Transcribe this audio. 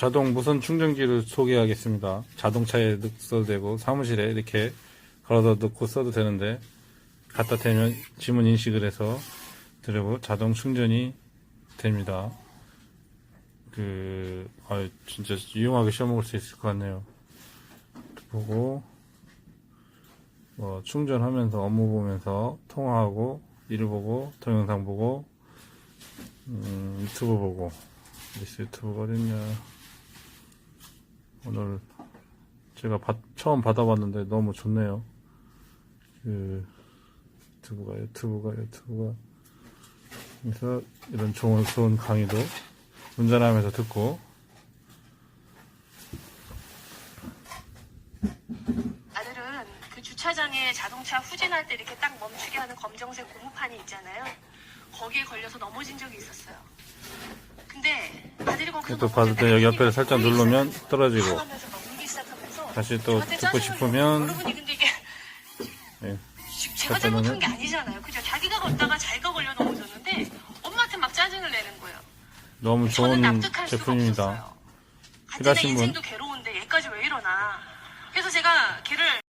자동 무선 충전기를 소개하겠습니다. 자동차에 넣- 써도 되고 사무실에 이렇게 걸어다 넣고 써도 되는데 갖다 대면 지문 인식을 해서 그리고 자동 충전이 됩니다. 그, 아 진짜 유용하게 써먹을 수 있을 것 같네요. 보고 뭐 충전하면서 업무 보면서 통화하고 일 보고 동영상 보고 음, 유튜브 보고 유튜브가 어딨냐 오늘 제가 받- 처음 받아봤는데 너무 좋네요 그 유튜브가 유튜브가 유튜브가 그래서 이런 좋은 좋은 강의도 운전하면서 듣고 아들은 그 주차장에 자동차 후진할 때 이렇게 딱 멈추게 하는 검정색 고무판이 있잖아요. 거기에 걸려서 넘어진 적이 있었어요. 또 받을 때 여기 옆에를 살짝 누르면 떨어지고 다시 또 듣고 싶으면 예, 제가 잘못한 게 아니잖아요. 그죠? 자기가 걷다가 자기가 걸려 넘어졌는데 엄마한테 막 짜증을 내는 거예요. 너무 좋은 제품입니다. 필요하신 분? 인생도 괴로운데 얘까지 왜 이러나. 그래서 제가 걔를